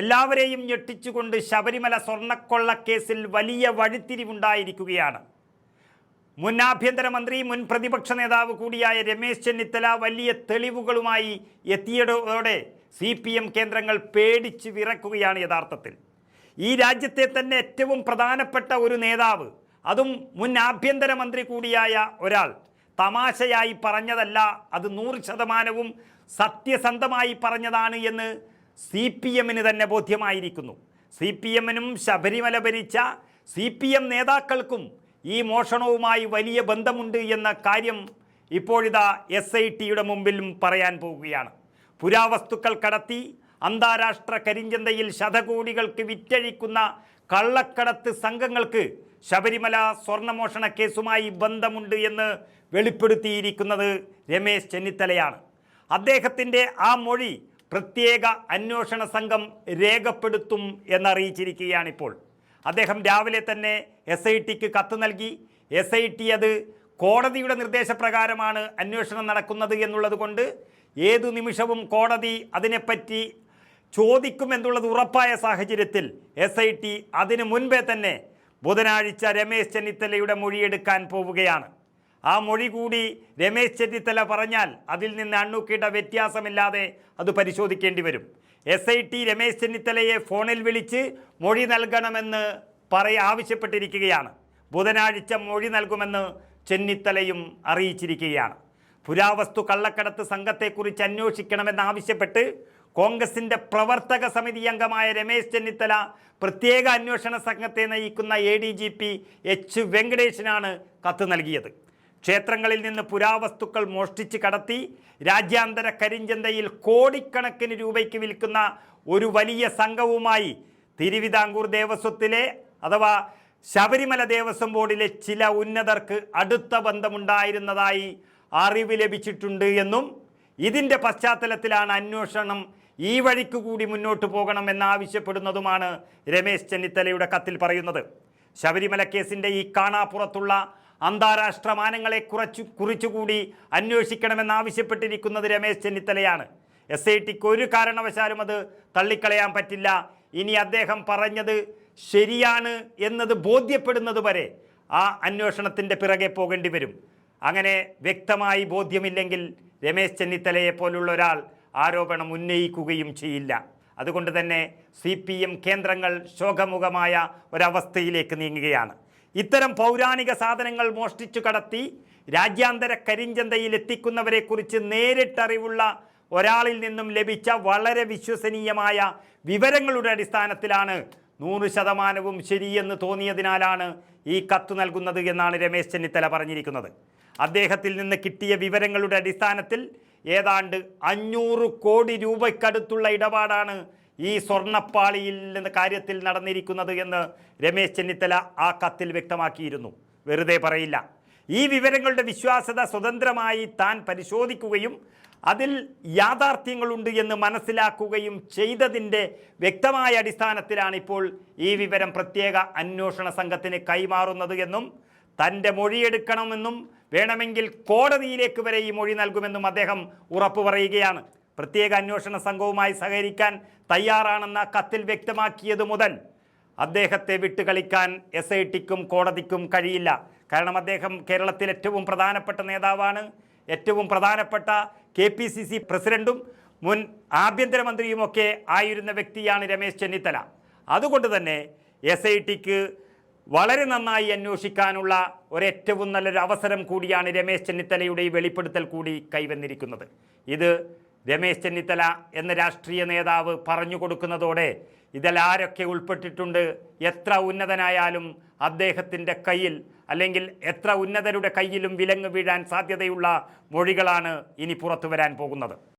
എല്ലാവരെയും ഞെട്ടിച്ചുകൊണ്ട് ശബരിമല സ്വർണക്കൊള്ള കേസിൽ വലിയ വഴിത്തിരിവുണ്ടായിരിക്കുകയാണ്. മുൻ ആഭ്യന്തരമന്ത്രി മുൻ പ്രതിപക്ഷ നേതാവ് കൂടിയായ രമേശ് ചെന്നിത്തല വലിയ തെളിവുകളുമായി എത്തിയതോടെ സി പി എം കേന്ദ്രങ്ങൾ പേടിച്ച് വിറക്കുകയാണ് യഥാർത്ഥത്തിൽ. ഈ രാജ്യത്തെ തന്നെ ഏറ്റവും പ്രധാനപ്പെട്ട ഒരു നേതാവ് അതും മുൻ ആഭ്യന്തരമന്ത്രി കൂടിയായ ഒരാൾ. തമാശയായി പറഞ്ഞതല്ല അത് നൂറ് ശതമാനവും സത്യസന്ധമായി പറഞ്ഞതാണ് എന്ന് സി പി എമ്മിന് തന്നെ ബോധ്യമായിരിക്കുന്നു. സി പി എമ്മിനും ശബരിമല ഭരിച്ച സി പി എം നേതാക്കൾക്കും ഈ മോഷണവുമായി വലിയ ബന്ധമുണ്ട് എന്ന കാര്യം ഇപ്പോഴിതാ എസ് ഐ ടിയുടെ മുമ്പിലും പറയാൻ പോവുകയാണ്. പുരാവസ്തുക്കൾ കടത്തി അന്താരാഷ്ട്ര കരിഞ്ചന്തയിൽ ശതകോടികൾക്ക് വിറ്റഴിക്കുന്ന കള്ളക്കടത്ത് സംഘങ്ങൾക്ക് ശബരിമല സ്വർണമോഷണ കേസുമായി ബന്ധമുണ്ട് എന്ന് വെളിപ്പെടുത്തിയിരിക്കുന്നത് രമേശ് ചെന്നിത്തലയാണ്. അദ്ദേഹത്തിന്റെ ആ മൊഴി പ്രത്യേക അന്വേഷണ സംഘം രേഖപ്പെടുത്തും എന്നറിയിച്ചിരിക്കുകയാണിപ്പോൾ. അദ്ദേഹം രാവിലെ തന്നെ എസ് ഐ ടിക്ക് കത്ത് നൽകി. എസ് ഐ ടി അത് കോടതിയുടെ നിർദ്ദേശപ്രകാരമാണ് അന്വേഷണം നടക്കുന്നത് എന്നുള്ളത് കൊണ്ട് ഏതു നിമിഷവും കോടതി അതിനെപ്പറ്റി ചോദിക്കുമെന്നുള്ളത് ഉറപ്പായ സാഹചര്യത്തിൽ എസ് ഐ ടി അതിനു മുൻപേ തന്നെ ബുധനാഴ്ച രമേശ് ചെന്നിത്തലയുടെ മൊഴിയെടുക്കാൻ പോവുകയാണ്. ആ മൊഴി കൂടി രമേശ് ചെന്നിത്തല പറഞ്ഞാൽ അതിൽ നിന്ന് അണ്ണുക്കിയുടെ വ്യത്യാസമില്ലാതെ അത് പരിശോധിക്കേണ്ടി വരും. എസ് ഐ ടി രമേശ് ചെന്നിത്തലയെ ഫോണിൽ വിളിച്ച് മൊഴി നൽകണമെന്ന് പറയ ആവശ്യപ്പെട്ടിരിക്കുകയാണ്. ബുധനാഴ്ച മൊഴി നൽകുമെന്ന് ചെന്നിത്തലയും അറിയിച്ചിരിക്കുകയാണ്. പുരാവസ്തു കള്ളക്കടത്ത് സംഘത്തെക്കുറിച്ച് അന്വേഷിക്കണമെന്നാവശ്യപ്പെട്ട് കോൺഗ്രസിന്റെ പ്രവർത്തക സമിതി അംഗമായ രമേശ് ചെന്നിത്തല പ്രത്യേക അന്വേഷണ സംഘത്തെ നയിക്കുന്ന A D G P H വെങ്കടേശനാണ് കത്ത് നൽകിയത്. ക്ഷേത്രങ്ങളിൽ നിന്ന് പുരാവസ്തുക്കൾ മോഷ്ടിച്ച് കടത്തി രാജ്യാന്തര കരിഞ്ചന്തയിൽ കോടിക്കണക്കിന് രൂപയ്ക്ക് വിൽക്കുന്ന ഒരു വലിയ സംഘവുമായി തിരുവിതാംകൂർ ദേവസ്വത്തിലെ അഥവാ ശബരിമല ദേവസ്വം ബോർഡിലെ ചില ഉന്നതർക്ക് അടുത്ത ബന്ധമുണ്ടായിരുന്നതായി അറിവ് ലഭിച്ചിട്ടുണ്ട് എന്നും ഇതിന്റെ പശ്ചാത്തലത്തിലാണ് അന്വേഷണം ഈ വഴിക്ക് കൂടി മുന്നോട്ട് പോകണം എന്നാവശ്യപ്പെടുന്നതുമാണ് രമേശ് ചെന്നിത്തലയുടെ കത്തിൽ പറയുന്നത്. ശബരിമല കേസിന്റെ ഈ കാണാപ്പുറത്തുള്ള അന്താരാഷ്ട്ര മാനങ്ങളെ കുറച്ചു കുറിച്ചുകൂടി അന്വേഷിക്കണമെന്നാവശ്യപ്പെട്ടിരിക്കുന്നത് രമേശ് ചെന്നിത്തലയാണ്. എസ് ഐ ടിക്ക് ഒരു കാരണവശാലും അത് തള്ളിക്കളയാൻ പറ്റില്ല. ഇനി അദ്ദേഹം പറഞ്ഞത് ശരിയാണ് എന്നത് ബോധ്യപ്പെടുന്നത് വരെ ആ അന്വേഷണത്തിന്റെ പിറകെ പോകേണ്ടി വരും. അങ്ങനെ വ്യക്തമായി ബോധ്യമില്ലെങ്കിൽ രമേശ് ചെന്നിത്തലയെ പോലുള്ള ഒരാൾ ആരോപണം ഉന്നയിക്കുകയും ചെയ്യില്ല. അതുകൊണ്ട് തന്നെ സി കേന്ദ്രങ്ങൾ ശോകമുഖമായ ഒരവസ്ഥയിലേക്ക് നീങ്ങുകയാണ്. ഇത്തരം പൗരാണിക സാധനങ്ങൾ മോഷ്ടിച്ചു കടത്തി രാജ്യാന്തര കരിഞ്ചന്തയിൽ എത്തിക്കുന്നവരെക്കുറിച്ച് നേരിട്ടറിവുള്ള ഒരാളിൽ നിന്നും ലഭിച്ച വളരെ വിശ്വസനീയമായ വിവരങ്ങളുടെ അടിസ്ഥാനത്തിലാണ് നൂറ് ശതമാനവും ശരിയെന്ന് തോന്നിയതിനാലാണ് ഈ കത്ത് നൽകുന്നത് എന്നാണ് രമേശ് ചെന്നിത്തല പറഞ്ഞിരിക്കുന്നത്. അദ്ദേഹത്തിൽ നിന്ന് കിട്ടിയ വിവരങ്ങളുടെ അടിസ്ഥാനത്തിൽ ഏതാണ്ട് അഞ്ഞൂറ് കോടി രൂപയ്ക്കടുത്തുള്ള ഇടപാടാണ് ഈ സ്വർണപ്പാളിയിൽ നിന്ന് കാര്യത്തിൽ നടന്നിരിക്കുന്നത് എന്ന് രമേശ് ചെന്നിത്തല ആ കത്തിൽ വ്യക്തമാക്കിയിരുന്നു. വെറുതെ പറയില്ല. ഈ വിവരങ്ങളുടെ വിശ്വാസ്യത സ്വതന്ത്രമായി താൻ പരിശോധിക്കുകയും അതിൽ യാഥാർത്ഥ്യങ്ങളുണ്ട് എന്ന് മനസ്സിലാക്കുകയും ചെയ്തതിന്റെ വ്യക്തമായ അടിസ്ഥാനത്തിലാണ് ഇപ്പോൾ ഈ വിവരം പ്രത്യേക അന്വേഷണ സംഘത്തിന് കൈമാറുന്നത് എന്നും തന്റെ മൊഴിയെടുക്കണമെന്നും വേണമെങ്കിൽ കോടതിയിലേക്ക് വരെ ഈ മൊഴി നൽകുമെന്നും അദ്ദേഹം ഉറപ്പു പറയുകയാണ് പ്രത്യേക അന്വേഷണ സംഘവുമായി സഹകരിക്കാൻ തയ്യാറാണെന്ന കത്തിൽ വ്യക്തമാക്കിയത് മുതൽ അദ്ദേഹത്തെ വിട്ടുകളിക്കാൻ എസ് ഐ ടിക്കും കോടതിക്കും കഴിയില്ല. കാരണം അദ്ദേഹം കേരളത്തിൽ ഏറ്റവും പ്രധാനപ്പെട്ട നേതാവാണ്. ഏറ്റവും പ്രധാനപ്പെട്ട കെ പി സി സി പ്രസിഡന്റും മുൻ ആഭ്യന്തരമന്ത്രിയുമൊക്കെ ആയിരുന്ന വ്യക്തിയാണ് രമേശ് ചെന്നിത്തല. അതുകൊണ്ട് തന്നെ എസ് ഐ ടിക്ക് വളരെ നന്നായി അന്വേഷിക്കാനുള്ള ഒരേറ്റവും നല്ലൊരു അവസരം കൂടിയാണ് രമേശ് ചെന്നിത്തലയുടെ ഈ വെളിപ്പെടുത്തൽ കൂടി കൈവന്നിരിക്കുന്നത്. ഇത് രമേശ് ചെന്നിത്തല എന്ന രാഷ്ട്രീയ നേതാവ് പറഞ്ഞു കൊടുക്കുന്നതോടെ ഇതിൽ ആരൊക്കെ ഉൾപ്പെട്ടിട്ടുണ്ട് എത്ര ഉന്നതനായാലും അദ്ദേഹത്തിന്റെ കയ്യിൽ അല്ലെങ്കിൽ എത്ര ഉന്നതരുടെ കയ്യിലും വിലങ്ങ് വീഴാൻ സാധ്യതയുള്ള മൊഴികളാണ് ഇനി പുറത്തു വരാൻ പോകുന്നത്.